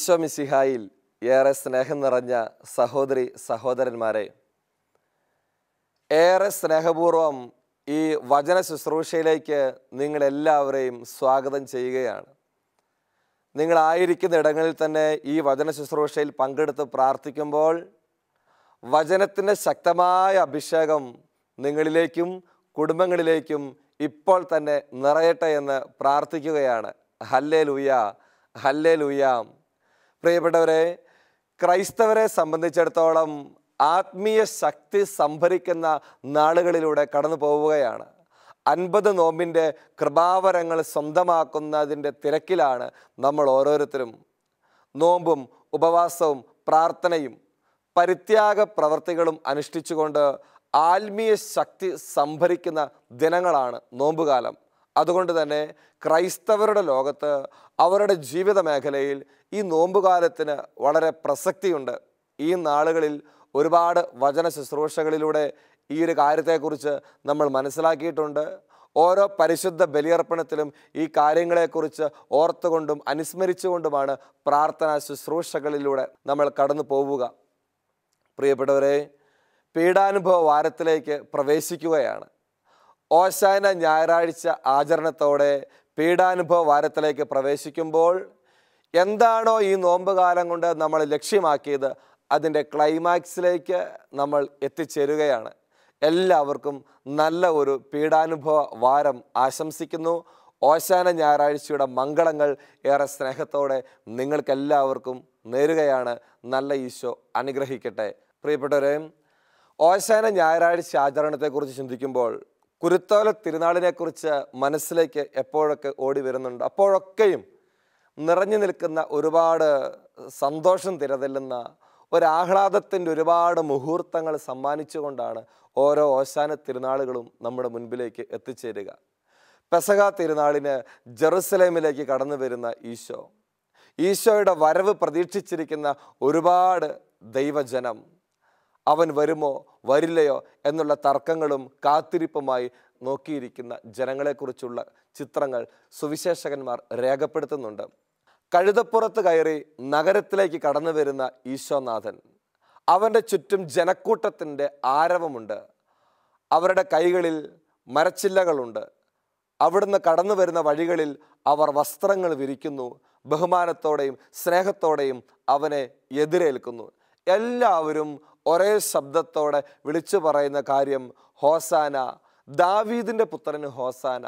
ഈശോ മിസിഹായിൽ ഏറെ സ്നേഹം നിറഞ്ഞ സഹോദരി സഹോദരന്മാരെ ഏറെ സ്നേഹപൂർവം ഈ വചന ശുശ്രൂഷയിലേക്ക് നിങ്ങളെല്ലാവരെയും സ്വാഗതം ചെയ്യുകയാണ്. നിങ്ങളായിരിക്കുന്ന ഇടങ്ങളിൽ തന്നെ ഈ വചന ശുശ്രൂഷയിൽ പങ്കെടുത്ത് പ്രാർത്ഥിക്കുമ്പോൾ വചനത്തിന്റെ ശക്തമായ അഭിഷേകം നിങ്ങളിലേക്കും കുടുംബങ്ങളിലേക്കും ഇപ്പോൾ തന്നെ നിറയട്ടെ എന്ന് പ്രാർത്ഥിക്കുകയാണ്. ഹല്ലേ ലൂയ ഹല്ലേ ലൂയാം പ്രിയപ്പെട്ടവരെ ക്രൈസ്തവരെ സംബന്ധിച്ചിടത്തോളം ആത്മീയ ശക്തി സംഭരിക്കുന്ന നാളുകളിലൂടെ കടന്നു പോവുകയാണ്. അൻപത് നോമ്പിന്റെ കൃപാവരങ്ങൾ സ്വന്തമാക്കുന്നതിന്റെ തിരക്കിലാണ് നമ്മൾ ഓരോരുത്തരും. നോമ്പും ഉപവാസവും പ്രാർത്ഥനയും പരിത്യാഗ പ്രവർത്തികളും അനുഷ്ഠിച്ചുകൊണ്ട് ആത്മീയ ശക്തി സംഭരിക്കുന്ന ദിനങ്ങളാണ് നോമ്പുകാലം. അതുകൊണ്ട് തന്നെ ക്രൈസ്തവരുടെ ലോകത്ത് അവരുടെ ജീവിത മേഖലയിൽ ഈ നോമ്പുകാലത്തിന് വളരെ പ്രസക്തിയുണ്ട്. ഈ നാളുകളിൽ ഒരുപാട് വചന ശുശ്രൂഷകളിലൂടെ ഈ ഒരു കാര്യത്തെക്കുറിച്ച് നമ്മൾ മനസ്സിലാക്കിയിട്ടുണ്ട്. ഓരോ പരിശുദ്ധ ബലിയർപ്പണത്തിലും ഈ കാര്യങ്ങളെക്കുറിച്ച് ഓർത്തുകൊണ്ടും അനുസ്മരിച്ചുകൊണ്ടുമാണ് പ്രാർത്ഥനാ ശുശ്രൂഷകളിലൂടെ നമ്മൾ കടന്നു പോവുക. പ്രിയപ്പെട്ടവരെ പീഡാനുഭവ വാരത്തിലേക്ക് പ്രവേശിക്കുകയാണ്. ഓശാന ഞായറാഴ്ച ആചരണത്തോടെ പീഡാനുഭവ വാരത്തിലേക്ക് പ്രവേശിക്കുമ്പോൾ എന്താണോ ഈ നോമ്പ് കാലം കൊണ്ട് നമ്മൾ ലക്ഷ്യമാക്കിയത് അതിന്റെ ക്ലൈമാക്സിലേക്ക് നമ്മൾ എത്തിച്ചേരുകയാണ്. എല്ലാവർക്കും നല്ല ഒരു പീഡാനുഭവ വാരം ആശംസിക്കുന്നു. ഓശാന ഞായറാഴ്ചയുടെ മംഗളങ്ങൾ ഏറെ സ്നേഹത്തോടെ നിങ്ങൾക്കെല്ലാവർക്കും നേരുകയാണ്. നല്ല ഈശോ അനുഗ്രഹിക്കട്ടെ. പ്രിയപ്പെട്ടവരെ ഓശാന ഞായറാഴ്ച ആചരണത്തെക്കുറിച്ച് ചിന്തിക്കുമ്പോൾ കുരുത്തോല തിരുനാളിനെക്കുറിച്ച് മനസ്സിലേക്ക് എപ്പോഴൊക്കെ ഓടി വരുന്നുണ്ട്? അപ്പോഴൊക്കെയും നിറഞ്ഞു നിൽക്കുന്ന ഒരുപാട് സന്തോഷം തിരതെല്ലുന്ന ഒരാഹ്ലാദത്തിന്റെ ഒരുപാട് മുഹൂർത്തങ്ങൾ സമ്മാനിച്ചുകൊണ്ടാണ് ഓരോ ഓശാന തിരുനാളുകളും നമ്മുടെ മുൻപിലേക്ക് എത്തിച്ചേരുക. പെസക തിരുനാളിന് ജെറുസലേമിലേക്ക് കടന്നു വരുന്ന ഈശോ. ഈശോയുടെ വരവ് പ്രതീക്ഷിച്ചിരിക്കുന്ന ഒരുപാട് ദൈവജനം. അവൻ വരുമോ വരില്ലയോ എന്നുള്ള തർക്കങ്ങളും കാത്തിരിപ്പുമായി നോക്കിയിരിക്കുന്ന ജനങ്ങളെക്കുറിച്ചുള്ള ചിത്രങ്ങൾ സുവിശേഷകന്മാർ രേഖപ്പെടുത്തുന്നുണ്ട്. കഴുതപ്പുറത്ത് കയറി നഗരത്തിലേക്ക് കടന്നു വരുന്ന ഈശോനാഥൻ. അവന്റെ ചുറ്റും ജനക്കൂട്ടത്തിന്റെ ആരവമുണ്ട്. അവരുടെ കൈകളിൽ മരച്ചില്ലകളുണ്ട്. അവിടുന്ന് കടന്നു വരുന്ന വഴികളിൽ അവർ വസ്ത്രങ്ങൾ വിരിക്കുന്നു. ബഹുമാനത്തോടെയും സ്നേഹത്തോടെയും അവനെ എതിരേൽക്കുന്നു. എല്ലാവരും ഒരേ ശബ്ദത്തോടെ വിളിച്ചു പറയുന്ന കാര്യം ഹോസാന. ദാവീദിന്റെ പുത്രന് ഹോസാന.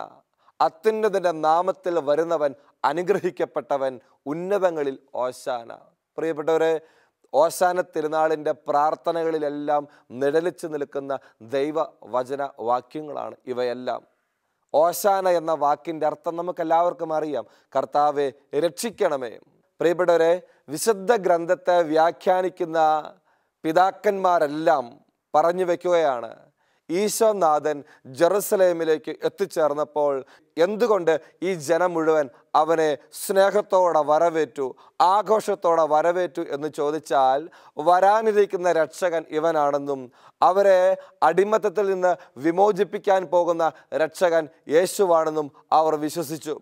അത്യുന്നതിന്റെ നാമത്തിൽ വരുന്നവൻ അനുഗ്രഹിക്കപ്പെട്ടവൻ ഉന്നതങ്ങളിൽ ഓശാന. പ്രിയപ്പെട്ടവരെ ഓശാന തിരുനാളിന്റെ പ്രാർത്ഥനകളിലെല്ലാം നിഴലിച്ചു നിൽക്കുന്ന ദൈവ വചന വാക്യങ്ങളാണ് ഇവയെല്ലാം. ഓശാന എന്ന വാക്കിന്റെ അർത്ഥം നമുക്ക് എല്ലാവർക്കും അറിയാം. കർത്താവെ രക്ഷിക്കണമേ. പ്രിയപ്പെട്ടവരെ വിശുദ്ധ ഗ്രന്ഥത്തെ വ്യാഖ്യാനിക്കുന്ന പിതാക്കന്മാരെല്ലാം പറഞ്ഞു വയ്ക്കുകയാണ് ഈശോനാഥൻ ജെറുസലേമിലേക്ക് എത്തിച്ചേർന്നപ്പോൾ എന്തുകൊണ്ട് ഈ ജനം മുഴുവൻ അവനെ സ്നേഹത്തോടെ വരവേറ്റു ആഘോഷത്തോടെ വരവേറ്റു എന്ന് ചോദിച്ചാൽ വരാനിരിക്കുന്ന രക്ഷകൻ ഇവനാണെന്നും അവരെ അടിമത്തത്തിൽ നിന്ന് വിമോചിപ്പിക്കാൻ പോകുന്ന രക്ഷകൻ യേശുവാണെന്നും അവർ വിശ്വസിച്ചു.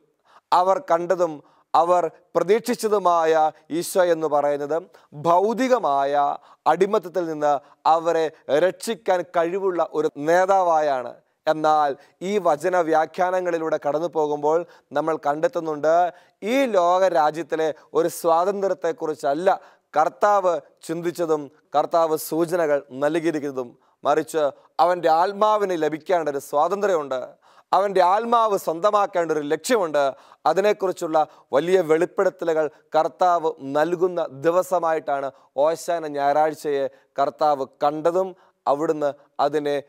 അവർ കണ്ടതും അവർ പ്രതീക്ഷിച്ചതുമായ ഈശോ എന്ന് പറയുന്നത് ഭൗതികമായ അടിമത്തത്തിൽ നിന്ന് അവരെ രക്ഷിക്കാൻ കഴിവുള്ള ഒരു നേതാവായാണ്. എന്നാൽ ഈ വചന വ്യാഖ്യാനങ്ങളിലൂടെ കടന്നു പോകുമ്പോൾ നമ്മൾ കണ്ടെത്തുന്നുണ്ട് ഈ ലോക രാജ്യത്തിലെ ഒരു സ്വാതന്ത്ര്യത്തെക്കുറിച്ചല്ല കർത്താവ് ചിന്തിച്ചതും കർത്താവ് സൂചനകൾ നൽകിയിരിക്കുന്നതും. മറിച്ച് അവന്റെ ആത്മാവിന് ലഭിക്കേണ്ട ഒരു സ്വാതന്ത്ര്യമുണ്ട്. അവന്റെ ആത്മാവ് സ്വന്തമാക്കേണ്ട ഒരു ലക്ഷ്യമുണ്ട്. അതിനെക്കുറിച്ചുള്ള വലിയ വെളിപ്പെടുത്തലുകൾ കർത്താവ് നൽകുന്ന ദിവസമായിട്ടാണ് ഓശാന ഞായറാഴ്ചയെ കർത്താവ് കണ്ടതും അവിടുന്ന് അതിനെ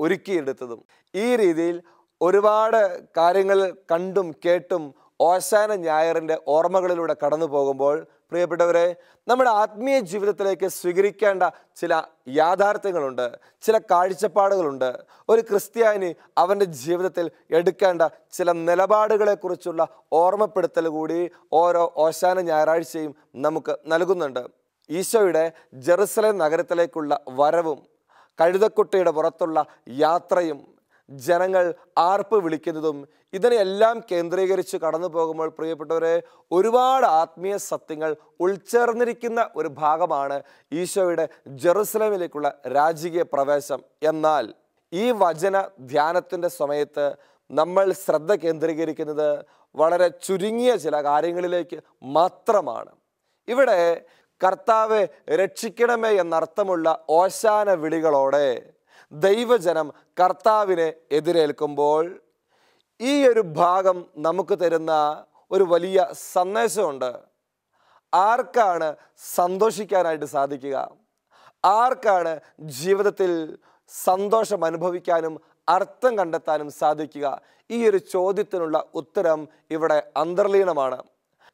ഒരുക്കിയെടുത്തതും. ഈ രീതിയിൽ ഒരുപാട് കാര്യങ്ങൾ കണ്ടും കേട്ടും ഓശാന ഞായറിന്റെ ഓർമ്മകളിലൂടെ കടന്നു പോകുമ്പോൾ പ്രിയപ്പെട്ടവരെ നമ്മുടെ ആത്മീയ ജീവിതത്തിലേക്ക് സ്വീകരിക്കേണ്ട ചില യാഥാർത്ഥ്യങ്ങളുണ്ട് ചില കാഴ്ചപ്പാടുകളുണ്ട്. ഒരു ക്രിസ്ത്യാനി അവന്റെ ജീവിതത്തിൽ എടുക്കേണ്ട ചില നിലപാടുകളെക്കുറിച്ചുള്ള ഓർമ്മപ്പെടുത്തൽ കൂടി ഓരോ ഓശാന ഞായറാഴ്ചയും നമുക്ക് നൽകുന്നുണ്ട്. ഈശോയുടെ ജെറുസലേം നഗരത്തിലേക്കുള്ള വരവും കഴുതക്കുട്ടിയുടെ പുറത്തുള്ള യാത്രയും ജനങ്ങൾ ആർപ്പ് വിളിക്കുന്നതും ഇതിനെയെല്ലാം കേന്ദ്രീകരിച്ച് കടന്നു പോകുമ്പോൾ പ്രിയപ്പെട്ടവരെ ഒരുപാട് ആത്മീയ സത്യങ്ങൾ ഉൾച്ചേർന്നിരിക്കുന്ന ഒരു ഭാഗമാണ് ഈശോയുടെ ജെറുസലേമിലേക്കുള്ള രാജകീയ പ്രവേശം. എന്നാൽ ഈ വചന ധ്യാനത്തിന്റെ സമയത്ത് നമ്മൾ ശ്രദ്ധ കേന്ദ്രീകരിക്കുന്നത് വളരെ ചുരുങ്ങിയ ചില കാര്യങ്ങളിലേക്ക് മാത്രമാണ്. ഇവിടെ കർത്താവെ രക്ഷിക്കണമേ എന്നർത്ഥമുള്ള ഓശാന വിളികളോടെ ദൈവജനം കർത്താവിനെ എതിരേൽക്കുമ്പോൾ ഈ ഒരു ഭാഗം നമുക്ക് തരുന്ന ഒരു വലിയ സന്ദേശമുണ്ട്. ആർക്കാണ് സന്തോഷിക്കാനായിട്ട് സാധിക്കുക? ആർക്കാണ് ജീവിതത്തിൽ സന്തോഷം അനുഭവിക്കാനും അർത്ഥം കണ്ടെത്താനും സാധിക്കുക? ഈ ഒരു ചോദ്യത്തിനുള്ള ഉത്തരം ഇവിടെ അന്തർലീനമാണ്.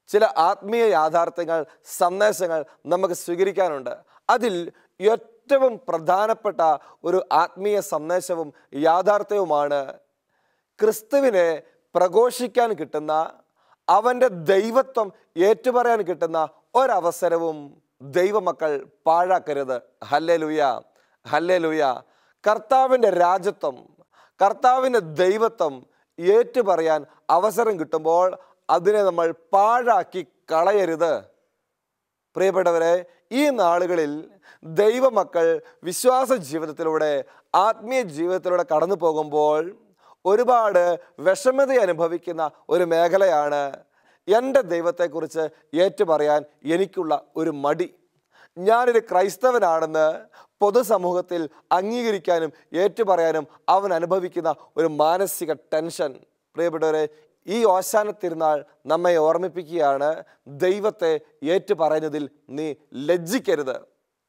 ചില ആത്മീയ യാഥാർത്ഥ്യങ്ങൾ സന്ദേശങ്ങൾ നമുക്ക് സ്വീകരിക്കാനുണ്ട്. അതിൽ പ്രധാനപ്പെട്ട ഒരു ആത്മീയ സന്ദേശവും യാഥാർത്ഥ്യവുമാണ് ക്രിസ്തുവിനെ പ്രഘോഷിക്കാൻ കിട്ടുന്ന അവന്റെ ദൈവത്വം ഏറ്റുപറയാൻ കിട്ടുന്ന ഒരവസരവും ദൈവമക്കൾ പാഴാക്കരുത്. ഹല്ലേ ലുയ ഹല്ലേ ലുയ കർത്താവിന്റെ രാജ്യത്വം കർത്താവിന്റെ ദൈവത്വം ഏറ്റുപറയാൻ അവസരം കിട്ടുമ്പോൾ അതിനെ നമ്മൾ പാഴാക്കി കളയരുത്. പ്രിയപ്പെട്ടവരെ ഈ നാളുകളിൽ ദൈവമക്കൾ വിശ്വാസ ജീവിതത്തിലൂടെ ആത്മീയ ജീവിതത്തിലൂടെ കടന്നു പോകുമ്പോൾ ഒരുപാട് വിഷമത അനുഭവിക്കുന്ന ഒരു മേഖലയാണ് എന്റെ ദൈവത്തെക്കുറിച്ച് ഏറ്റുപറയാൻ എനിക്കുള്ള ഒരു മടി. ഞാനൊരു ക്രൈസ്തവനാണെന്ന് പൊതുസമൂഹത്തിൽ അംഗീകരിക്കാനും ഏറ്റുപറയാനും അവൻ അനുഭവിക്കുന്ന ഒരു മാനസിക ടെൻഷൻ. പ്രിയപ്പെട്ടവരെ ഈ ഓശാന തിരുനാൾ നമ്മെ ഓർമ്മിപ്പിക്കുകയാണ്. ദൈവത്തെ ഏറ്റു പറയുന്നതിൽ നീ ലജ്ജിക്കരുത്.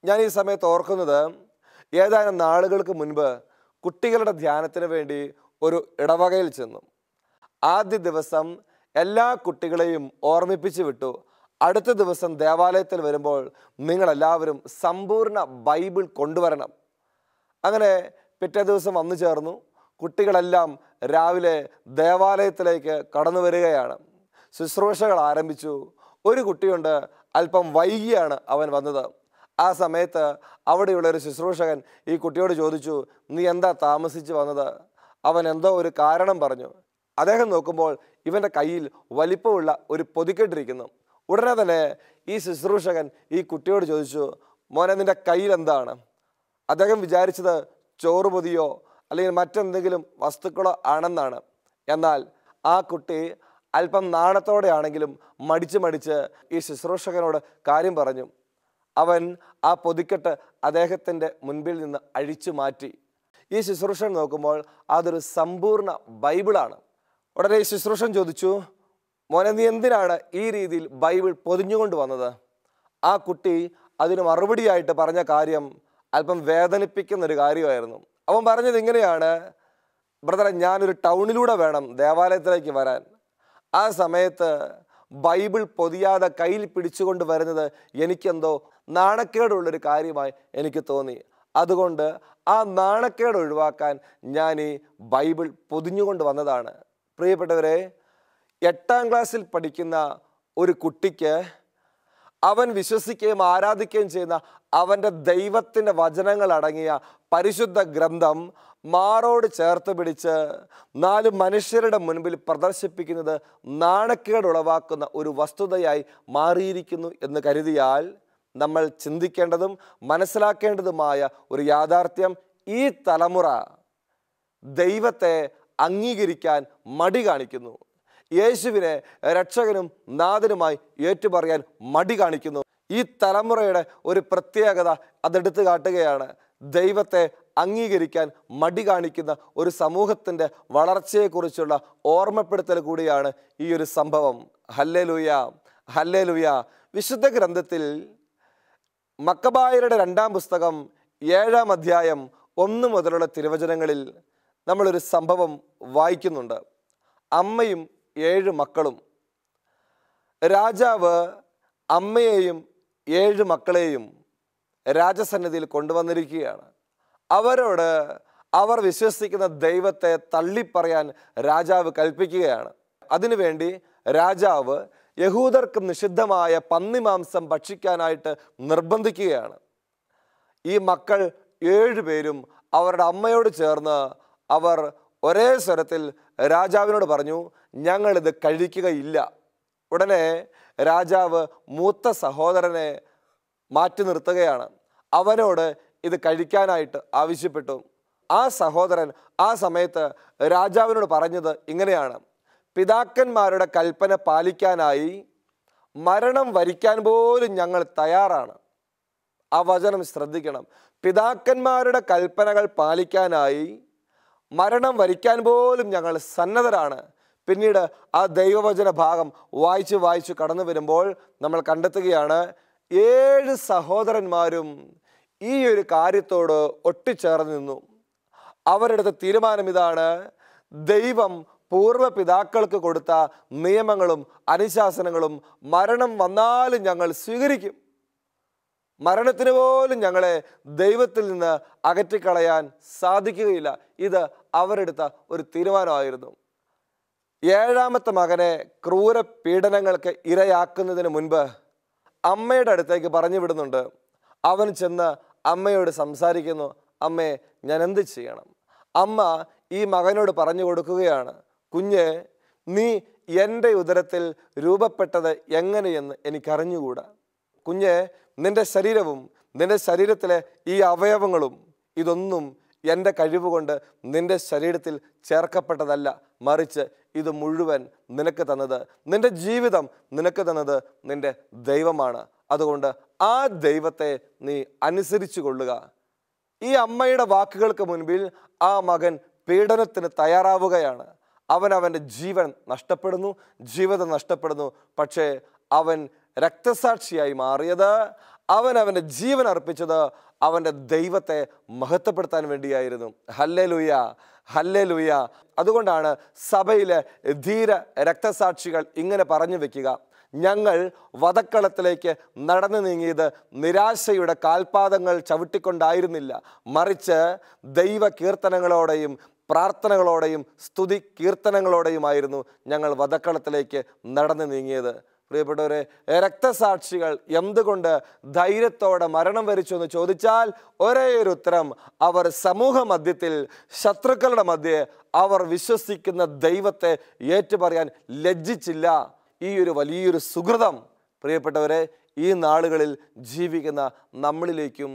ഞാൻ ഈ സമയത്ത് ഓർക്കുന്നത് ഏതാനും നാളുകൾക്ക് മുൻപ് കുട്ടികളുടെ ധ്യാനത്തിന് വേണ്ടി ഒരു ഇടവകയിൽ ചെന്നു. ആദ്യ ദിവസം എല്ലാ കുട്ടികളെയും ഓർമ്മിപ്പിച്ചു വിട്ടു. അടുത്ത ദിവസം ദേവാലയത്തിൽ വരുമ്പോൾ നിങ്ങളെല്ലാവരും സമ്പൂർണ ബൈബിൾ കൊണ്ടുവരണം. അങ്ങനെ പിറ്റേ ദിവസം വന്നു ചേർന്നു. കുട്ടികളെല്ലാം രാവിലെ ദേവാലയത്തിലേക്ക് കടന്നു വരികയാണ്. ശുശ്രൂഷകൾ ആരംഭിച്ചു. ഒരു കുട്ടിയുണ്ട് അല്പം വൈകിയാണ് അവൻ വന്നത്. ആ സമയത്ത് അവിടെയുള്ള ഒരു ശുശ്രൂഷകൻ ഈ കുട്ടിയോട് ചോദിച്ചു നീ എന്താ താമസിച്ച് വന്നത്? അവൻ എന്തോ ഒരു കാരണം പറഞ്ഞു. അദ്ദേഹം നോക്കുമ്പോൾ ഇവന്റെ കയ്യിൽ വലിപ്പമുള്ള ഒരു പൊതിക്കെട്ടിരിക്കുന്നു. ഉടനെ തന്നെ ഈ ശുശ്രൂഷകൻ ഈ കുട്ടിയോട് ചോദിച്ചു മോനെ നിന്റെ കയ്യിൽ എന്താണ്? അദ്ദേഹം വിചാരിച്ചത് ചോറ് പൊതിയോ അല്ലെങ്കിൽ മറ്റെന്തെങ്കിലും വസ്തുക്കളോ ആണെന്നാണ്. എന്നാൽ ആ കുട്ടി അല്പം നാണത്തോടെയാണെങ്കിലും മടിച്ച് മടിച്ച് ഈ ശുശ്രൂഷകനോട് കാര്യം പറഞ്ഞു. അവൻ ആ പൊതിക്കെട്ട് അദ്ദേഹത്തിന്റെ മുൻപിൽ നിന്ന് അഴിച്ചു മാറ്റി. ഈ ശുശ്രൂഷൻ നോക്കുമ്പോൾ അതൊരു സമ്പൂർണ ബൈബിളാണ്. ഉടനെ ഈ ശുശ്രൂഷൻ ചോദിച്ചു മോനെ നീ എന്തിനാണ് ഈ രീതിയിൽ ബൈബിൾ പൊതിഞ്ഞുകൊണ്ട് വന്നത്? ആ കുട്ടി അതിന് മറുപടിയായിട്ട് പറഞ്ഞ കാര്യം അല്പം വേദനിപ്പിക്കുന്ന ഒരു കാര്യമായിരുന്നു. അവൻ പറഞ്ഞത് ഇങ്ങനെയാണ്. ബ്രദറെ ഞാനൊരു ടൗണിലൂടെ വേണം ദേവാലയത്തിലേക്ക് വരാൻ. ആ സമയത്ത് ബൈബിൾ പൊതിയാതെ കയ്യിൽ പിടിച്ചുകൊണ്ട് വരുന്നത് എനിക്കെന്തോ നാണക്കേടുള്ളൊരു കാര്യമായി എനിക്ക് തോന്നി. അതുകൊണ്ട് ആ നാണക്കേട് ഒഴിവാക്കാൻ ഞാൻ ഈ ബൈബിൾ പൊതിഞ്ഞുകൊണ്ട് വന്നതാണ്. പ്രിയപ്പെട്ടവരെ എട്ടാം ക്ലാസ്സിൽ പഠിക്കുന്ന ഒരു കുട്ടിക്ക് അവൻ വിശ്വസിക്കുകയും ആരാധിക്കുകയും ചെയ്യുന്ന അവന്റെ ദൈവത്തിന്റെ വചനങ്ങൾ അടങ്ങിയ പരിശുദ്ധ ഗ്രന്ഥം മാറോട് ചേർത്ത് പിടിച്ച് നാല് മനുഷ്യരുടെ മുൻപിൽ പ്രദർശിപ്പിക്കുന്നത് നാണക്കേട് ഉളവാക്കുന്ന ഒരു വസ്തുതയായി മാറിയിരിക്കുന്നു എന്ന് കരുതിയാൽ നമ്മൾ ചിന്തിക്കേണ്ടതും മനസ്സിലാക്കേണ്ടതുമായ ഒരു യാഥാർത്ഥ്യം ഈ തലമുറ ദൈവത്തെ അംഗീകരിക്കാൻ മടി കാണിക്കുന്നു. യേശുവിനെ രക്ഷകനും നാഥനുമായി ഏറ്റുപറയാൻ മടി കാണിക്കുന്നു. ഈ തലമുറയുടെ ഒരു പ്രത്യേകത അതെടുത്തു കാട്ടുകയാണ്. ദൈവത്തെ അംഗീകരിക്കാൻ മടി കാണിക്കുന്ന ഒരു സമൂഹത്തിന്റെ വളർച്ചയെക്കുറിച്ചുള്ള ഓർമ്മപ്പെടുത്തൽ കൂടിയാണ് ഈ ഒരു സംഭവം. ഹല്ലേ ലൂയ ഹല്ലേ ലൂയ വിശുദ്ധ ഗ്രന്ഥത്തിൽ മക്കബായരുടെ രണ്ടാം പുസ്തകം ഏഴാം അധ്യായം ഒന്ന് മുതലുള്ള തിരുവചനങ്ങളിൽ നമ്മളൊരു സംഭവം വായിക്കുന്നുണ്ട്. അമ്മയും ഏഴ് മക്കളും. രാജാവ് അമ്മയെയും ഏഴ് മക്കളെയും രാജസന്നിധിയിൽ കൊണ്ടുവന്നിരിക്കുകയാണ്. അവരോട് അവർ വിശ്വസിക്കുന്ന ദൈവത്തെ തള്ളിപ്പറയാൻ രാജാവ് കൽപ്പിക്കുകയാണ്. അതിനുവേണ്ടി രാജാവ് യഹൂദർക്ക് നിഷിദ്ധമായ പന്നിമാംസം ഭക്ഷിക്കാനായിട്ട് നിർബന്ധിക്കുകയാണ്. ഈ മക്കൾ ഏഴുപേരും അവരുടെ അമ്മയോട് ചേർന്ന് അവർ ഒരേ സ്വരത്തിൽ രാജാവിനോട് പറഞ്ഞു ഞങ്ങളിത് കഴിക്കുകയില്ല. ഉടനെ രാജാവ് മൂത്ത സഹോദരനെ മാറ്റി നിർത്തുകയാണ്. അവനോട് ഇത് കഴിക്കാനായിട്ട് ആവശ്യപ്പെട്ടു. ആ സഹോദരൻ ആ സമയത്ത് രാജാവിനോട് പറഞ്ഞത് ഇങ്ങനെയാണ്. പിതാക്കന്മാരുടെ കൽപ്പന പാലിക്കാനായി മരണം വരിക്കാൻ പോലും ഞങ്ങൾ തയ്യാറാണ്. ആ വചനം ശ്രദ്ധിക്കണം. പിതാക്കന്മാരുടെ കൽപ്പനകൾ പാലിക്കാനായി മരണം വരിക്കാൻ പോലും ഞങ്ങൾ സന്നദ്ധരാണ്. പിന്നീട് ആ ദൈവവചന ഭാഗം വായിച്ച് വായിച്ച് കടന്നു വരുമ്പോൾ നമ്മൾ കണ്ടെത്തുകയാണ് ഏഴ് സഹോദരന്മാരും ഈ ഒരു കാര്യത്തോട് ഒട്ടിച്ചേർന്ന് നിന്നു. അവരെടുത്ത തീരുമാനം ഇതാണ് ദൈവം പൂർവ പിതാക്കൾക്ക് കൊടുത്ത നിയമങ്ങളും അനുശാസനങ്ങളും മരണം വന്നാലും ഞങ്ങൾ സ്വീകരിക്കും. മരണത്തിന് പോലും ഞങ്ങളെ ദൈവത്തിൽ നിന്ന് അകറ്റിക്കളയാൻ സാധിക്കുകയില്ല. ഇത് അവരെടുത്ത ഒരു തീരുമാനമായിരുന്നു. ഏഴാമത്തെ മകനെ ക്രൂര പീഡനങ്ങൾക്ക് ഇരയാക്കുന്നതിന് മുൻപ് അമ്മയുടെ അടുത്തേക്ക് പറഞ്ഞു വിടുന്നുണ്ട്. അവൻ ചെന്ന് അമ്മയോട് സംസാരിക്കുന്നു അമ്മേ ഞാൻ എന്ത് ചെയ്യണം? അമ്മ ഈ മകനോട് പറഞ്ഞു കൊടുക്കുകയാണ് കുഞ്ഞ് നീ എന്റെ ഉദരത്തിൽ രൂപപ്പെട്ടത് എങ്ങനെയെന്ന് എനിക്കറിഞ്ഞുകൂടാ? കുഞ്ഞ് നിന്റെ ശരീരവും നിന്റെ ശരീരത്തിലെ ഈ അവയവങ്ങളും ഇതൊന്നും എന്റെ കഴിവുകൊണ്ട് നിന്റെ ശരീരത്തിൽ ചേർക്കപ്പെട്ടതല്ല. മറിച്ച് ഇത് മുഴുവൻ നിനക്ക് തന്നത് നിന്റെ ജീവിതം നിനക്ക് തന്നത് നിന്റെ ദൈവമാണ്. അതുകൊണ്ട് ആ ദൈവത്തെ നീ അനുസരിച്ചു കൊള്ളുക. ഈ അമ്മയുടെ വാക്കുകൾക്ക് മുൻപിൽ ആ മകൻ പീഡനത്തിന് തയ്യാറാവുകയാണ്. അവൻ അവന്റെ ജീവൻ നഷ്ടപ്പെടുന്നു ജീവിതം നഷ്ടപ്പെടുന്നു. പക്ഷേ അവൻ രക്തസാക്ഷിയായി മാറിയത് അവൻ അവന്റെ ജീവൻ അർപ്പിച്ചത് അവന്റെ ദൈവത്തെ മഹത്വപ്പെടുത്താൻ വേണ്ടിയായിരുന്നു. ഹല്ലേ ലുയ ഹല്ലേ ലുയ അതുകൊണ്ടാണ് സഭയിലെ ധീര രക്തസാക്ഷികൾ ഇങ്ങനെ പറഞ്ഞു വെക്കുക. ഞങ്ങൾ വധക്കളത്തിലേക്ക് നടന്നു നീങ്ങിയത് നിരാശയുടെ കാൽപാദങ്ങൾ ചവിട്ടിക്കൊണ്ടായിരുന്നില്ല. മറിച്ച് ദൈവ കീർത്തനങ്ങളോടെയും പ്രാർത്ഥനകളോടെയും സ്തുതി കീർത്തനങ്ങളോടെയുമായിരുന്നു ഞങ്ങൾ വധക്കളത്തിലേക്ക് നടന്നു നീങ്ങിയത്. പ്രിയപ്പെട്ടവരെ രക്തസാക്ഷികൾ എന്തുകൊണ്ട് ധൈര്യത്തോടെ മരണം വരിച്ചു എന്ന് ചോദിച്ചാൽ ഒരേ ഒരു ഉത്തരം അവർ സമൂഹ മധ്യത്തിൽ ശത്രുക്കളുടെ മധ്യേ അവർ വിശ്വസിക്കുന്ന ദൈവത്തെ ഏറ്റുപറയാൻ ലജ്ജിച്ചില്ല. ഈ ഒരു വലിയൊരു സുഹൃതം പ്രിയപ്പെട്ടവരെ ഈ നാളുകളിൽ ജീവിക്കുന്ന നമ്മളിലേക്കും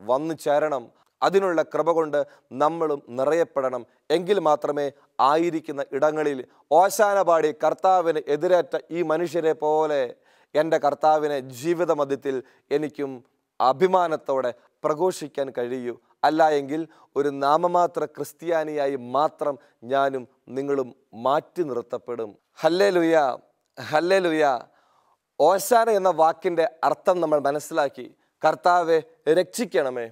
വന്നു ചേരണം. അതിനുള്ള കൃപ കൊണ്ട് നമ്മളും നിറയപ്പെടണം. എങ്കിൽ മാത്രമേ ആയിരിക്കുന്ന ഇടങ്ങളിൽ ഓശാന പാടി കർത്താവിന് എതിരേറ്റ ഈ മനുഷ്യരെ പോലെ എന്റെ കർത്താവിനെ ജീവിത മധ്യത്തിൽ എനിക്കും അഭിമാനത്തോടെ പ്രഘോഷിക്കാൻ കഴിയൂ. അല്ല എങ്കിൽ ഒരു നാമമാത്ര ക്രിസ്ത്യാനിയായി മാത്രം ഞാനും നിങ്ങളും മാറ്റി നിർത്തപ്പെടും. ഹല്ലേ ലുയ ഹല്ലേ ലുയ ഓശാന എന്ന വാക്കിന്റെ അർത്ഥം നമ്മൾ മനസ്സിലാക്കി. കർത്താവെ രക്ഷിക്കണമേ.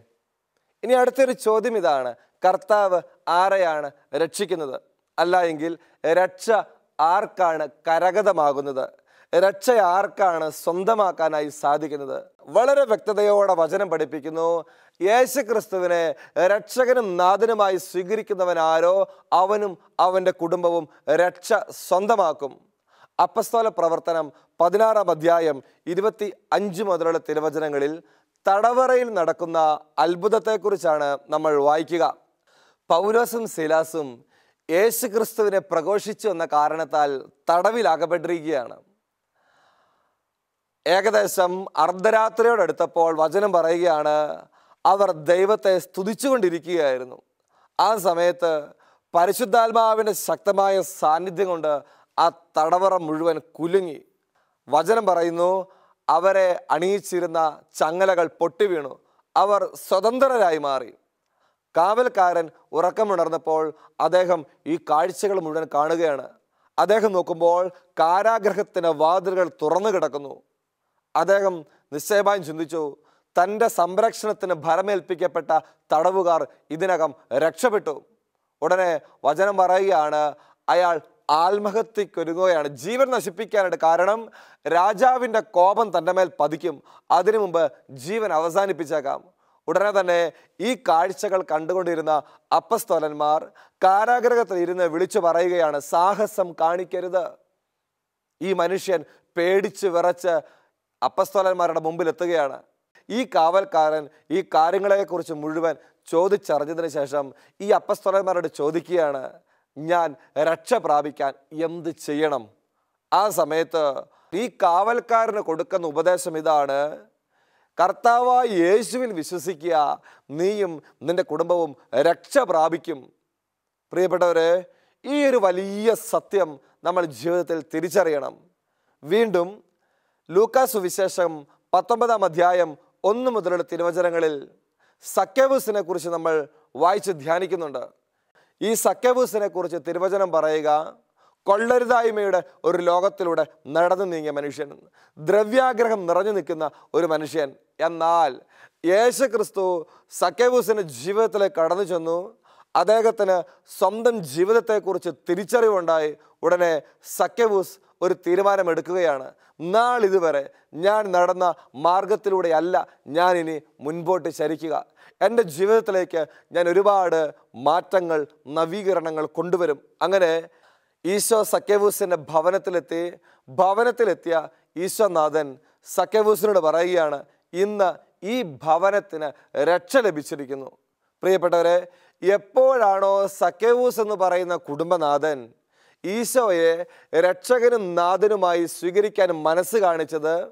ഇനി അടുത്തൊരു ചോദ്യം ഇതാണ്. കർത്താവ് ആരെയാണ് രക്ഷിക്കുന്നത്? അല്ല എങ്കിൽ രക്ഷ ആർക്കാണ് കരഗതമാകുന്നത്? രക്ഷ ആർക്കാണ് സ്വന്തമാക്കാനായി സാധിക്കുന്നത്? വളരെ വ്യക്തതയോടെ വചനം പഠിപ്പിക്കുന്നു. യേശു ക്രിസ്തുവിനെ രക്ഷകനും നാഥനുമായി സ്വീകരിക്കുന്നവനാരോ അവനും അവന്റെ കുടുംബവും രക്ഷ സ്വന്തമാക്കും. അപ്പസ്തോല പ്രവർത്തനം പതിനാറാം അധ്യായം ഇരുപത്തി അഞ്ച് മുതലുള്ള തിരുവചനങ്ങളിൽ തടവറയിൽ നടക്കുന്ന അത്ഭുതത്തെക്കുറിച്ചാണ് നമ്മൾ വായിക്കുക. പൗലോസും സിലാസും യേശു ക്രിസ്തുവിനെ പ്രഘോഷിച്ചു എന്ന കാരണത്താൽ തടവിലാകപ്പെട്ടിരിക്കുകയാണ് ഏകദേശം അർദ്ധരാത്രിയോടടുത്തപ്പോൾ വചനം പറയുകയാണ് അവർ ദൈവത്തെ സ്തുതിച്ചുകൊണ്ടിരിക്കുകയായിരുന്നു. ആ സമയത്ത് പരിശുദ്ധാത്മാവിന്റെ ശക്തമായ സാന്നിധ്യം കൊണ്ട് ആ തടവറ മുഴുവൻ കുലുങ്ങി. വചനം പറയുന്നു അവരെ അണിയിച്ചിരുന്ന ചങ്ങലകൾ പൊട്ടിവീണു അവർ സ്വതന്ത്രരായി മാറി. കാവൽക്കാരൻ ഉറക്കമുണർന്നപ്പോൾ അദ്ദേഹം ഈ കാഴ്ചകൾ മുഴുവൻ കാണുകയാണ്. അദ്ദേഹം നോക്കുമ്പോൾ കാരാഗ്രഹത്തിന് വാതിലുകൾ തുറന്നു കിടക്കുന്നു. അദ്ദേഹം നിശ്ചയമായും ചിന്തിച്ചു തന്റെ സംരക്ഷണത്തിന് ഭരമേൽപ്പിക്കപ്പെട്ട തടവുകാർ ഇതിനകം രക്ഷപ്പെട്ടു. ഉടനെ വചനം പറയുകയാണ് അയാൾ ആത്മഹത്യക്കൊരുങ്ങുകയാണ്. ജീവൻ നശിപ്പിക്കാനായിട്ട് കാരണം രാജാവിന്റെ കോപം തന്റെ മേൽ പതിക്കും. അതിനു മുമ്പ് ജീവൻ അവസാനിപ്പിച്ചേക്കാം. ഉടനെ തന്നെ ഈ കാഴ്ചകൾ കണ്ടുകൊണ്ടിരുന്ന അപ്പസ്തോലന്മാർ കാരാഗ്രഹത്തിൽ ഇരുന്ന് വിളിച്ചു പറയുകയാണ് സാഹസം കാണിക്കരുത്. ഈ മനുഷ്യൻ പേടിച്ച് വിറച്ച് അപ്പസ്തോലന്മാരുടെ മുമ്പിൽ എത്തുകയാണ്. ഈ കാവൽക്കാരൻ ഈ കാര്യങ്ങളെക്കുറിച്ച് മുഴുവൻ ചോദിച്ചറിഞ്ഞതിന് ശേഷം ഈ അപ്പസ്തോലന്മാരോട് ചോദിക്കുകയാണ് ഞാൻ രക്ഷ പ്രാപിക്കാൻ എന്ത് ചെയ്യണം? ആ സമയത്ത് ഈ കാവൽക്കാരന് കൊടുക്കുന്ന ഉപദേശം ഇതാണ്. കർത്താവായ യേശുവിൽ വിശ്വസിക്കുക നീയും നിന്റെ കുടുംബവും രക്ഷ പ്രാപിക്കും. പ്രിയപ്പെട്ടവരെ ഈ ഒരു വലിയ സത്യം നമ്മൾ ജീവിതത്തിൽ തിരിച്ചറിയണം. വീണ്ടും ലൂക്കാസ് സുവിശേഷം പത്തൊമ്പതാം അധ്യായം ഒന്ന് മുതലുള്ള തിരുവചനങ്ങളിൽ സക്കേബൂസിനെ കുറിച്ച് നമ്മൾ വായിച്ച് ധ്യാനിക്കുന്നുണ്ട്. ഈ സക്കേബൂസിനെ കുറിച്ച് തിരുവചനം പറയുക കൊള്ളരുതായ്മയുടെ ഒരു ലോകത്തിലൂടെ നടന്നു നീങ്ങിയ മനുഷ്യൻ ദ്രവ്യാഗ്രഹം നിറഞ്ഞു നിൽക്കുന്ന ഒരു മനുഷ്യൻ. എന്നാൽ യേശു ക്രിസ്തു സക്കേബൂസിന്റെ ജീവിതത്തിലേക്ക് കടന്നു ചെന്നു. അദ്ദേഹത്തിന് സ്വന്തം ജീവിതത്തെക്കുറിച്ച് തിരിച്ചറിവുണ്ടായി. ഉടനെ സക്കേബൂസ് ഒരു തീരുമാനമെടുക്കുകയാണ്. നാളിതുവരെ ഞാൻ നടന്ന മാർഗത്തിലൂടെയല്ല ഞാനിനി മുൻപോട്ട് ചരിക്കുക. എന്റെ ജീവിതത്തിലേക്ക് ഞാൻ ഒരുപാട് മാറ്റങ്ങൾ നവീകരണങ്ങൾ കൊണ്ടുവരും. അങ്ങനെ ഈശോ സക്കേവൂസിന്റെ ഭവനത്തിലെത്തി ഭവനത്തിലെത്തിയ ഈശോനാഥൻ സക്കേവൂസിനോട് പറയുകയാണ് ഇന്ന് ഈ ഭവനത്തിന് രക്ഷ ലഭിച്ചിരിക്കുന്നു. പ്രിയപ്പെട്ടവരെ എപ്പോഴാണോ സക്കേവൂസ് എന്ന് പറയുന്ന കുടുംബനാഥൻ ഈശോയെ രക്ഷകനും നാഥനുമായി സ്വീകരിക്കാൻ മനസ്സ് കാണിച്ചത്?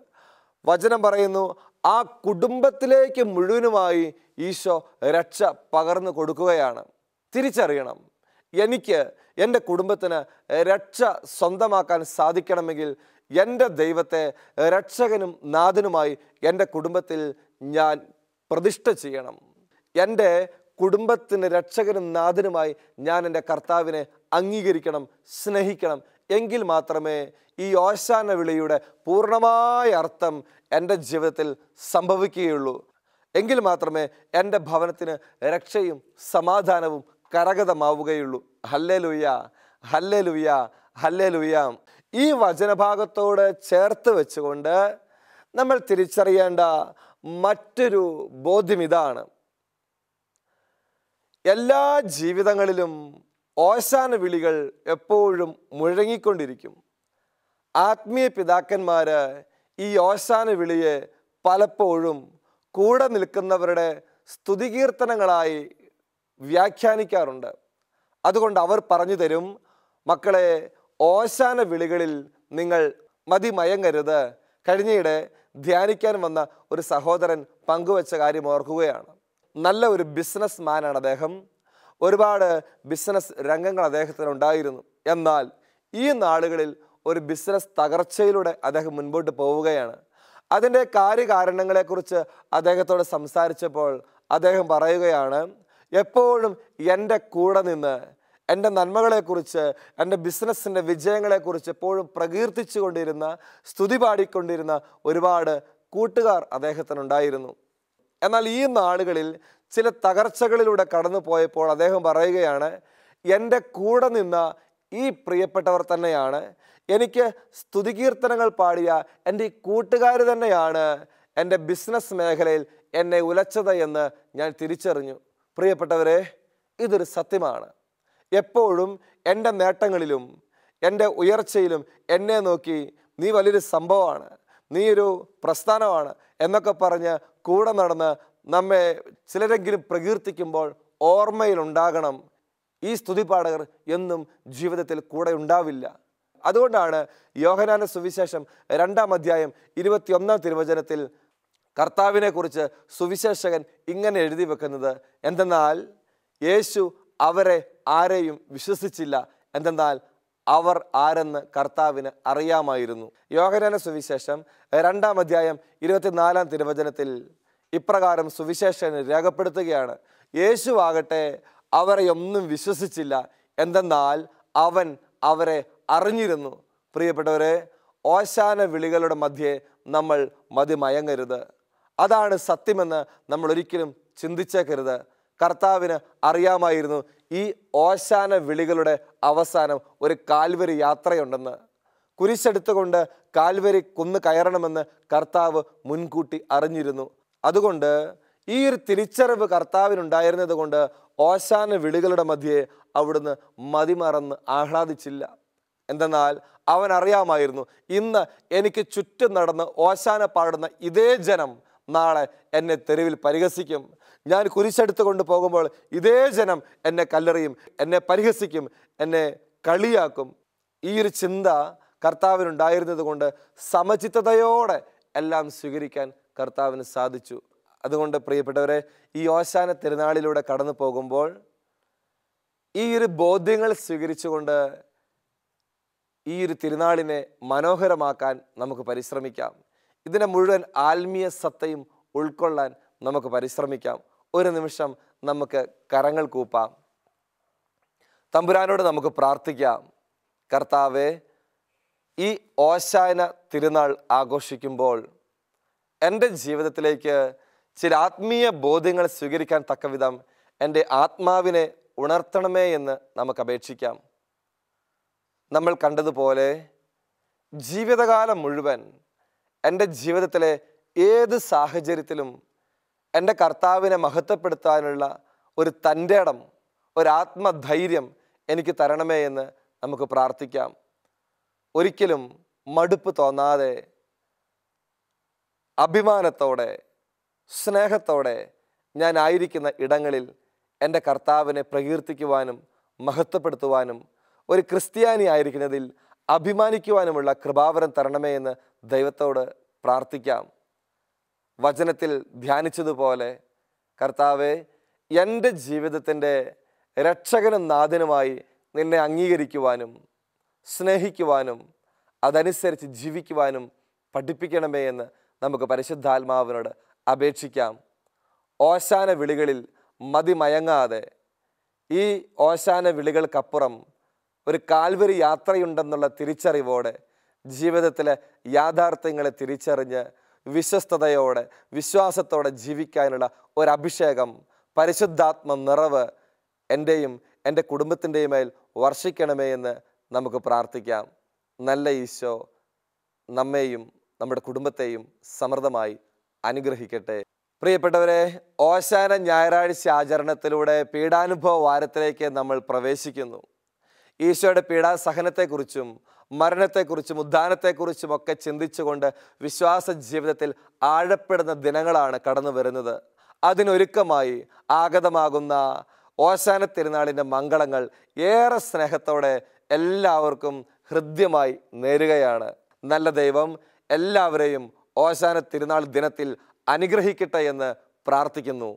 വചനം പറയുന്നു ആ കുടുംബത്തിലേക്ക് മുഴുവനുമായി ഈശോ രക്ഷ പകർന്നു കൊടുക്കുകയാണ്. തിരിച്ചറിയണം. എനിക്ക് എന്റെ കുടുംബത്തിന് രക്ഷ സ്വന്തമാക്കാൻ സാധിക്കണമെങ്കിൽ എന്റെ ദൈവത്തെ രക്ഷകനും നാഥനുമായി എന്റെ കുടുംബത്തിൽ ഞാൻ പ്രതിഷ്ഠ ചെയ്യണം. എന്റെ കുടുംബത്തിന് രക്ഷകനും നാഥനുമായി ഞാൻ എന്റെ കർത്താവിനെ അംഗീകരിക്കണം സ്നേഹിക്കണം എങ്കിൽ മാത്രമേ ഈ ഓശാന വിളിയുടെ പൂർണമായ അർത്ഥം എന്റെ ജീവിതത്തിൽ സംഭവിക്കുകയുള്ളൂ. എങ്കിൽ മാത്രമേ എന്റെ ഭവനത്തിന് രക്ഷയും സമാധാനവും കരഗതമാവുകയുള്ളൂ. ഹല്ലേ ലുയ്യ ഹല്ലേ ലുയ്യ ഹല്ലേ ലുയ്യ ഈ വചനഭാഗത്തോട് ചേർത്ത് വെച്ചുകൊണ്ട് നമ്മൾ തിരിച്ചറിയേണ്ട മറ്റൊരു ബോധ്യം ഇതാണ്. എല്ലാ ജീവിതങ്ങളിലും ഓശാന വിളികൾ എപ്പോഴും മുഴങ്ങിക്കൊണ്ടിരിക്കും. ആത്മീയ പിതാക്കന്മാര് ഈ ഓശാന വിളിയെ പലപ്പോഴും കൂടെ നിൽക്കുന്നവരുടെ സ്തുതികീർത്തനങ്ങളായി വ്യാഖ്യാനിക്കാറുണ്ട്. അതുകൊണ്ട് അവർ പറഞ്ഞു തരും മക്കളെ ഓശാന വിളികളിൽ നിങ്ങൾ മതിമയങ്ങരുത് കഴിഞ്ഞയിടെ ധ്യാനിക്കാൻ വന്ന ഒരു സഹോദരൻ പങ്കുവച്ച കാര്യം ഓർക്കുകയാണ്. നല്ല ഒരു ബിസിനസ് മാനാണ് അദ്ദേഹം. ഒരുപാട് ബിസിനസ് രംഗങ്ങൾ അദ്ദേഹത്തിന് ഉണ്ടായിരുന്നു. എന്നാൽ ഈ നാളുകളിൽ ഒരു ബിസിനസ് തകർച്ചയിലൂടെ അദ്ദേഹം മുൻപോട്ട് പോവുകയാണ്. അതിന്റെ കാര്യകാരണങ്ങളെക്കുറിച്ച് അദ്ദേഹത്തോട് സംസാരിച്ചപ്പോൾ അദ്ദേഹം പറയുകയാണ് എപ്പോഴും എന്റെ കൂടെ നിന്ന് എന്റെ നന്മകളെക്കുറിച്ച് എന്റെ ബിസിനസ്സിന്റെ വിജയങ്ങളെക്കുറിച്ച് എപ്പോഴും പ്രകീർത്തിച്ചു കൊണ്ടിരുന്ന സ്തുതി പാടിക്കൊണ്ടിരുന്ന ഒരുപാട് കൂട്ടുകാർ അദ്ദേഹത്തിനുണ്ടായിരുന്നു. എന്നാൽ ഈ നാളുകളിൽ ചില തകർച്ചകളിലൂടെ കടന്നു പോയപ്പോൾ അദ്ദേഹം പറയുകയാണ് എന്റെ കൂടെ നിന്ന ഈ പ്രിയപ്പെട്ടവർ തന്നെയാണ്. എനിക്ക് സ്തുതികീർത്തനങ്ങൾ പാടിയ എന്റെ ഈ കൂട്ടുകാർ തന്നെയാണ് എന്റെ ബിസിനസ് മേഖലയിൽ എന്നെ ഉലച്ചത് എന്ന് ഞാൻ തിരിച്ചറിഞ്ഞു. പ്രിയപ്പെട്ടവരെ ഇതൊരു സത്യമാണ്. എപ്പോഴും എന്റെ നേട്ടങ്ങളിലും എന്റെ ഉയർച്ചയിലും എന്നെ നോക്കി നീ വലിയൊരു സംഭവമാണ് നീ ഒരു പ്രസ്ഥാനമാണ് എന്നൊക്കെ പറഞ്ഞ് കൂടെ നടന്ന് നമ്മെ ചിലരെങ്കിലും പ്രകീർത്തിക്കുമ്പോൾ ഓർമ്മയിലുണ്ടാകണം ഈ സ്തുതിപാഠകർ എന്നും ജീവിതത്തിൽ കൂടെ ഉണ്ടാവില്ല. അതുകൊണ്ടാണ് യോഹനാന സുവിശേഷം രണ്ടാം അധ്യായം ഇരുപത്തിയൊന്നാം തിരുവചനത്തിൽ കർത്താവിനെ കുറിച്ച് സുവിശേഷകൻ ഇങ്ങനെ എഴുതി വെക്കുന്നത് എന്തെന്നാൽ യേശു അവരെ ആരെയും വിശ്വസിച്ചില്ല. എന്തെന്നാൽ അവർ ആരെന്ന് കർത്താവിന് അറിയാമായിരുന്നു. യോഹനാന സുവിശേഷം രണ്ടാം അധ്യായം ഇരുപത്തിനാലാം തിരുവചനത്തിൽ ഇപ്രകാരം സുവിശേഷൻ രേഖപ്പെടുത്തുകയാണ്. യേശുവാകട്ടെ അവരെ ഒന്നും വിശ്വസിച്ചില്ല. എന്തെന്നാൽ അവൻ അവരെ അറിഞ്ഞിരുന്നു. പ്രിയപ്പെട്ടവരെ ഓശാന വിളികളുടെ മധ്യേ നമ്മൾ മതിമയങ്ങരുത്. അതാണ് സത്യമെന്ന് നമ്മൾ ഒരിക്കലും ചിന്തിച്ചേക്കരുത്. കർത്താവിന് അറിയാമായിരുന്നു ഈ ഓശാന വിളികളുടെ അവസാനം ഒരു കാൽവരി യാത്രയുണ്ടെന്ന്. കുരിശെടുത്തുകൊണ്ട് കാൽവരി കുന്ന് കയറണമെന്ന് കർത്താവ് മുൻകൂട്ടി അറിഞ്ഞിരുന്നു. അതുകൊണ്ട് ഈ ഒരു തിരിച്ചറിവ് കർത്താവിനുണ്ടായിരുന്നത് കൊണ്ട് ഓശാന വിളികളുടെ മധ്യേ അവിടുന്ന് മതിമറന്ന് ആഹ്ലാദിച്ചില്ല. എന്തെന്നാൽ അവൻ അറിയാമായിരുന്നു ഇന്ന് എനിക്ക് ചുറ്റും നടന്ന് ഓശാന പാടുന്ന ഇതേ ജനം നാളെ എന്നെ തെരുവിൽ പരിഹസിക്കും. ഞാൻ കുരിശെടുത്ത് കൊണ്ട് പോകുമ്പോൾ ഇതേ ജനം എന്നെ കല്ലെറിയും എന്നെ പരിഹസിക്കും എന്നെ കളിയാക്കും. ഈ ഒരു ചിന്ത കർത്താവിനുണ്ടായിരുന്നത് കൊണ്ട് സമചിത്തതയോടെ എല്ലാം സ്വീകരിക്കാൻ കർത്താവിന് സാധിച്ചു. അതുകൊണ്ട് പ്രിയപ്പെട്ടവരെ ഈ ഓശാന തിരുനാളിലൂടെ കടന്നു പോകുമ്പോൾ ഈ ഒരു ബോധ്യങ്ങൾ സ്വീകരിച്ചുകൊണ്ട് ഈ ഒരു തിരുനാളിനെ മനോഹരമാക്കാൻ നമുക്ക് പരിശ്രമിക്കാം. ഇതിനെ മുഴുവൻ ആത്മീയ സത്തയും ഉൾക്കൊള്ളാൻ നമുക്ക് പരിശ്രമിക്കാം. ഒരു നിമിഷം നമുക്ക് കരങ്ങൾ കൂപ്പാം. തമ്പുരാനോട് നമുക്ക് പ്രാർത്ഥിക്കാം. കർത്താവെ ഈ ഓശാന തിരുനാൾ ആഘോഷിക്കുമ്പോൾ എന്റെ ജീവിതത്തിലേക്ക് ചില ആത്മീയ ബോധ്യങ്ങൾ സ്വീകരിക്കാൻ തക്കവിധം എന്റെ ആത്മാവിനെ ഉണർത്തണമേ എന്ന് നമുക്ക് അപേക്ഷിക്കാം. നമ്മൾ കണ്ടതുപോലെ ജീവിതകാലം മുഴുവൻ എന്റെ ജീവിതത്തിലെ ഏത് സാഹചര്യത്തിലും എന്റെ കർത്താവിനെ മഹത്വപ്പെടുത്താനുള്ള ഒരു തന്റെ ഇടം ഒരു ആത്മധൈര്യം എനിക്ക് തരണമേ എന്ന് നമുക്ക് പ്രാർത്ഥിക്കാം. ഒരിക്കലും മടുപ്പ് തോന്നാതെ അഭിമാനത്തോടെ സ്നേഹത്തോടെ ഞാൻ ആയിരിക്കുന്ന ഇടങ്ങളിൽ എന്റെ കർത്താവിനെ പ്രകീർത്തിക്കുവാനും മഹത്വപ്പെടുത്തുവാനും ഒരു ക്രിസ്ത്യാനി ആയിരിക്കുന്നതിൽ അഭിമാനിക്കുവാനുമുള്ള കൃപാവരം തരണമേ എന്ന് ദൈവത്തോട് പ്രാർത്ഥിക്കാം. വചനത്തിൽ ധ്യാനിച്ചതുപോലെ കർത്താവെ എന്റെ ജീവിതത്തിന്റെ രക്ഷകനും നാഥനുമായി നിന്നെ അംഗീകരിക്കുവാനും സ്നേഹിക്കുവാനും അതനുസരിച്ച് ജീവിക്കുവാനും പഠിപ്പിക്കണമേ എന്ന് നമുക്ക് പരിശുദ്ധാത്മാവിനോട് അപേക്ഷിക്കാം. ഓശാന വിളികളിൽ മതിമയങ്ങാതെ ഈ ഓശാന വിളികൾക്കപ്പുറം ഒരു കാൽവരി യാത്രയുണ്ടെന്നുള്ള തിരിച്ചറിവോടെ ജീവിതത്തിലെ യാഥാർത്ഥ്യങ്ങളെ തിരിച്ചറിഞ്ഞ് വിശ്വസ്തയോടെ വിശ്വാസത്തോടെ ജീവിക്കാനുള്ള ഒരു അഭിഷേകം പരിശുദ്ധാത്മ നിറവ് എന്റെയും എന്റെ കുടുംബത്തിന്റെയും മേൽ വർഷിക്കണമേ എന്ന് നമുക്ക് പ്രാർത്ഥിക്കാം. നല്ല ഈശോ നമ്മെയും നമ്മുടെ കുടുംബത്തെയും സമൃദ്ധമായി അനുഗ്രഹിക്കട്ടെ. പ്രിയപ്പെട്ടവരെ ഓശാന ഞായറാഴ്ച ആചരണത്തിലൂടെ പീഡാനുഭവ വാരത്തിലേക്ക് നമ്മൾ പ്രവേശിക്കുന്നു. ഈശോയുടെ പീഡാസഹനത്തെക്കുറിച്ചും മരണത്തെക്കുറിച്ചും ഉദ്ധാനത്തെക്കുറിച്ചും ഒക്കെ ചിന്തിച്ചുകൊണ്ട് വിശ്വാസ ജീവിതത്തിൽ ആഴപ്പെടുന്ന ദിനങ്ങളാണ് കടന്നു വരുന്നത്. അതിനൊരുക്കമായി ആഗതമാകുന്ന ഓശാന തിരുനാളിന്റെ മംഗളങ്ങൾ ഏറെ സ്നേഹത്തോടെ എല്ലാവർക്കും ഹൃദ്യമായി നേരുകയാണ്. നല്ല ദൈവം എല്ലാവരെയും ഓശാന തിരുനാൾ ദിനത്തിൽ അനുഗ്രഹിക്കട്ടെ എന്ന് പ്രാർത്ഥിക്കുന്നു.